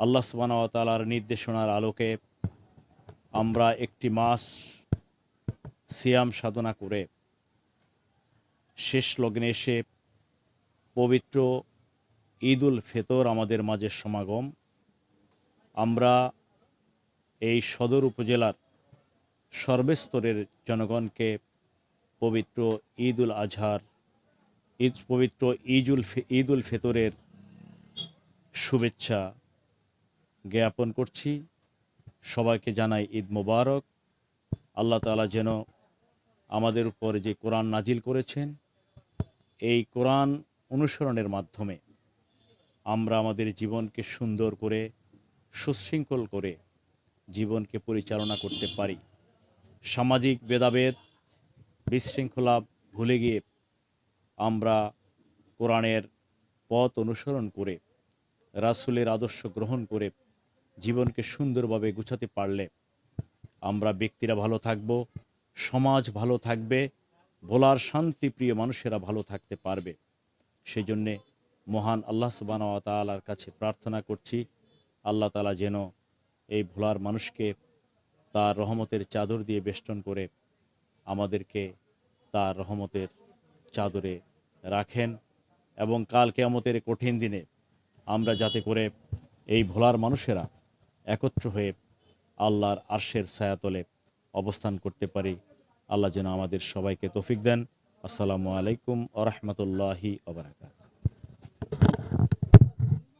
আল্লাহ সুবাহতালার নির্দেশনার আলোকে আমরা একটি মাস সিয়াম সাধনা করে শেষ লগ্নে এসে পবিত্র ঈদুল ফেতর আমাদের মাঝে সমাগম। আমরা এই সদর উপজেলার সর্বস্তরের জনগণকে পবিত্র ঈদ উল আজহার, ঈদ পবিত্র ঈদুল ফে- ঈদ উল ফেতরের শুভেচ্ছা জ্ঞাপন করছি। সবাইকে জানাই ঈদ মোবারক। আল্লাহ তাআলা যেন আমাদের উপর যে কোরআন নাজিল করেছেন, এই কোরআন অনুসরণের মাধ্যমে আমরা আমাদের জীবনকে সুন্দর করে, সুশৃঙ্খল করে জীবনকে পরিচালনা করতে পারি। সামাজিক ভেদাভেদ, বিশৃঙ্খলা ভুলে গিয়ে আমরা কোরআনের পথ অনুসরণ করে, রাসূলের আদর্শ গ্রহণ করে জীবনকে সুন্দরভাবে গুছাতে পারলে আমরা ব্যক্তিরা ভালো থাকব, সমাজ ভালো থাকবে ভোলার শান্তিপ্রিয় মানুষেরা ভালো থাকতে পারবে। সেই জন্যে মহান আল্লাহ সুবাহ তালার কাছে প্রার্থনা করছি, আল্লাহ তালা যেন এই ভোলার মানুষকে তার রহমতের চাদর দিয়ে বেষ্টন করে আমাদেরকে তার রহমতের চাদরে রাখেন এবং কাল কেয়ামতের কঠিন দিনে আমরা যাতে করে এই ভোলার মানুষেরা একত্র হয়ে আল্লাহর আর্শের ছায়াতলে অবস্থান করতে পারি। আল্লাহ যেন আমাদের সবাইকে তৌফিক দেন। আসসালামু আলাইকুম আ রহমতুল্লাহি আবরাকাত